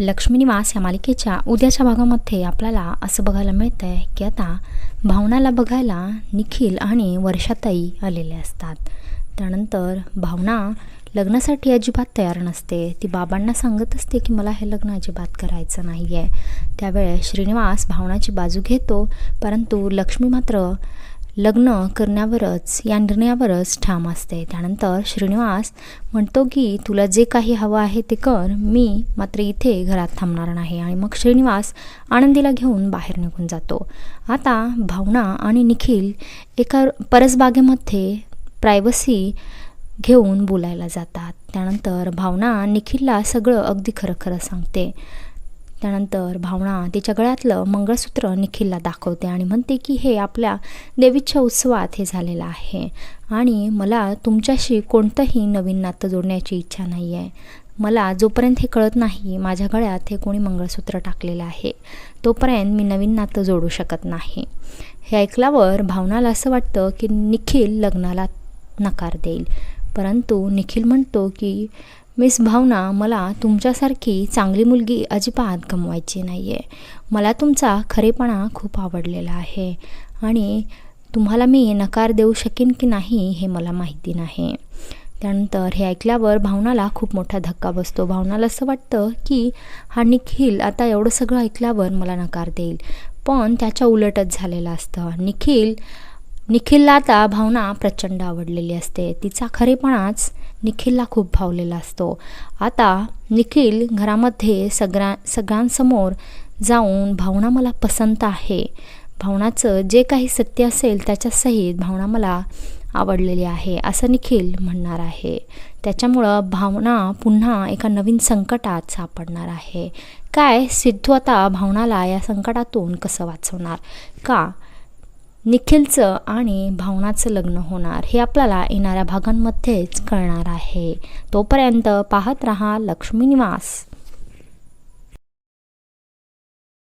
लक्ष्मी निवास या मालिकेच्या उद्याच्या भागामध्ये आपल्याला असं बघायला मिळतं आहे की आता भावनाला बघायला निखिल आणि वर्षाताई आलेले असतात. त्यानंतर भावना लग्नासाठी अजिबात तयार नसते. ती बाबांना सांगत असते की मला हे लग्न अजिबात करायचं नाही आहे त्यावेळेस श्रीनिवास भावनाची बाजू घेतो परंतु लक्ष्मी मात्र लग्न करण्यावरच या निर्णयावरच ठाम असते. त्यानंतर श्रीनिवास म्हणतो की तुला जे काही हवं आहे ते कर. मी मात्र इथे घरात थांबणार नाही. आणि मग श्रीनिवास आनंदीला घेऊन बाहेर निघून जातो. आता भावना आणि निखिल एका परसबागेमध्ये प्रायव्हसी घेऊन बोलायला जातात. त्यानंतर भावना निखिलला सगळं अगदी खरं खरं सांगते. त्यानंतर भावना तिच्या गळ्यातलं मंगळसूत्र निखिलला दाखवते आणि म्हणते की हे आपल्या देवीच्या उत्सवात हे झालेलं आहे आणि मला तुमच्याशी कोणतंही नवीन नातं जोडण्याची इच्छा नाही आहे मला जोपर्यंत हे कळत नाही माझ्या गळ्यात हे कोणी मंगळसूत्र टाकलेलं आहे तोपर्यंत मी नवीन नातं जोडू शकत नाही. हे ऐकल्यावर भावनाला असं वाटतं की निखिल लग्नाला नकार देईल. परंतु निखिल म्हणतो की मिस भावना मला तुमच्यासारखी चांगली मुलगी अजिबात गमवायची नाही आहे मला तुमचा खरेपणा खूप आवडलेला आहे आणि तुम्हाला मी नकार देऊ शकेन की नाही हे मला माहिती नाही. त्यानंतर हे ऐकल्यावर भावनाला खूप मोठा धक्का बसतो. भावनाला असं वाटतं की हा निखिल आता एवढं सगळं ऐकल्यावर मला नकार देईल. पण त्याच्या उलटच झालेलं असतं. निखिल निखिलला आता भावना प्रचंड आवडलेली असते. तिचा खरेपणाच निखिलला खूप भावलेला असतो. आता निखिल घरामध्ये सगळ्या सगळ्यांसमोर जाऊन भावना मला पसंत आहे. भावनाचं जे काही सत्य असेल त्याच्यासहित भावना मला आवडलेली आहे असं निखिल म्हणणार आहे. त्याच्यामुळं भावना पुन्हा एका नवीन संकटात सापडणार आहे. काय सिद्धू आता भावनाला या संकटातून कसं वाचवणार? का निखिलचं आणि भावनाचं लग्न होणार हे आपल्याला येणाऱ्या भागांमध्येच कळणार आहे. तोपर्यंत पाहत रहा लक्ष्मी निवास.